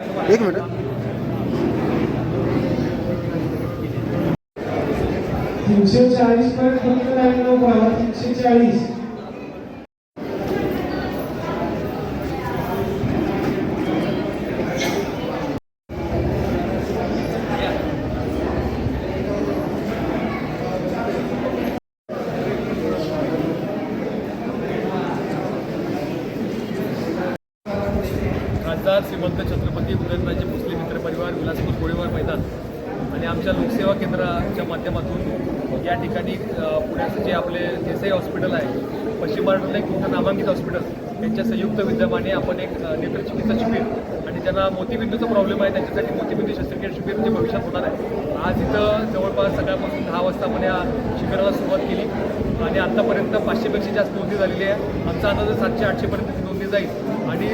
एक मिनिट. तीनशे चाळीस पॉईंट फक्त तीनशे चाळीस. खासदार श्रीमंत छत्रपती उदयनराजे भोसले मित्र परिवार विलासपूर गोळीवार मैदान आणि आमच्या लोकसेवा केंद्राच्या माध्यमातून या ठिकाणी पुण्याचं जे आपले देसाई हॉस्पिटल आहे पश्चिम महाराष्ट्रातलं एक मोठं नामांकित हॉस्पिटल यांच्या संयुक्त विद्यमाने आपण एक नेत्रचिकित्सा शिबिर आणि ज्यांना मोतीबिंदूचा प्रॉब्लेम आहे त्यांच्यासाठी मोतीबिंदू शस्त्रक्रिया शिबिर जे भविष्यात होणार आहे. आज इथं जवळपास सकाळपासून दहा वाजता आपण या शिबिराला सुरुवात केली आणि आत्तापर्यंत पाचशेपेक्षा जास्त नोंदी झालेली आहे. आमचा अंदाज सातशे आठशेपर्यंत ती नोंदी जाईल. आणि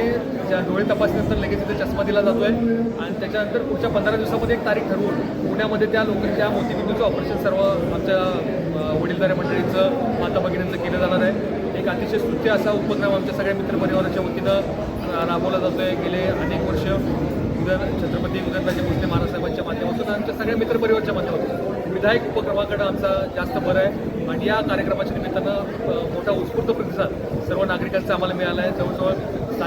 ज्या डोळे तपासणीनंतर लगेच तिथे चष्मा दिला जातोय. आणि त्याच्यानंतर पुढच्या पंधरा दिवसामध्ये एक तारीख ठरवून पुण्यामध्ये त्या लोकांच्या मोतीबिंदूचं ऑपरेशन सर्व आमच्या अ, वडीलधाऱ्या मंडळींचं माता भगिनींचं केलं जाणार आहे. एक अतिशय स्तुत्य असा उपक्रम आमच्या सगळ्या मित्रपरिवाराच्या वतीनं अ, राबवला जातोय. गेले अनेक वर्ष उदय छत्रपती उदयनराजे भोसले महाराजसाहेबांच्या माध्यमातून आमच्या सगळ्या मित्रपरिवाराच्या माध्यमातून. विधायक उपक्रमाकडे आमचा जास्त भर आहे. आणि या कार्यक्रमाच्या निमित्तानं मोठा उत्स्फूर्त प्रतिसाद सर्व नागरिकांचा आम्हाला मिळाला आहे. जवळजवळ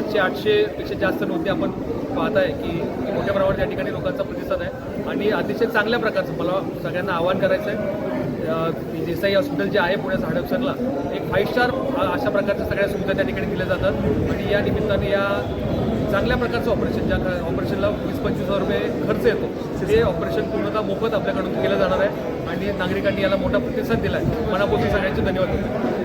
सातशे आठशेपेक्षा जास्त नोंदी आपण पाहताय की मोठ्या प्रमाणात या ठिकाणी लोकांचा प्रतिसाद आहे. आणि अतिशय चांगल्या प्रकारचं मला सगळ्यांना आवाहन करायचं आहे देसाई हॉस्पिटल जे आहे पुण्यात हडपसरला एक फाईव्ह स्टार अशा प्रकारच्या सगळ्या सुविधा त्या ठिकाणी दिल्या जातात. आणि या निमित्ताने या चांगल्या प्रकारचं ऑपरेशन ज्या ऑपरेशनला वीस पंचवीस हजार रुपये खर्च येतो ते ऑपरेशन पूर्णतः मोफत आपल्याकडून केलं जाणार आहे. आणि नागरिकांनी याला मोठा प्रतिसाद दिला आहे मनापासून सगळ्यांचे धन्यवाद.